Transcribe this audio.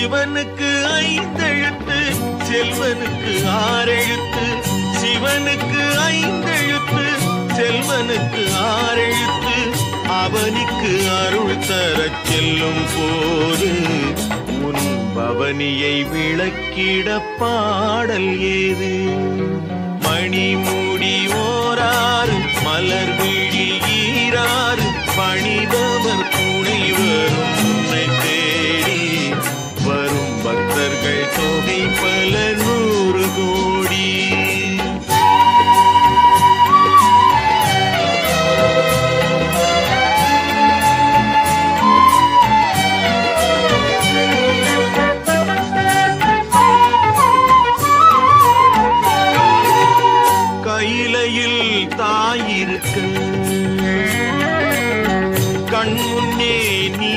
சிவனுக்கு ஐந்தெழுத்து செல்வனுக்கு ஆறெழுத்து சிவனுக்கு ஐந்தெழுத்து செல்வனுக்கு ஆறெழுத்து அவனுக்கு அருள் தரச் செல்லும் போது உன் பவனியை விளக்கிட பாடல் ஏது? மணிமுடி ஓராறு மலர் விழி ஈராறு மக்கள் தொகை பல நூறு கோடி. கையிலையில் தாயிருக்க கண் முன்னே நீ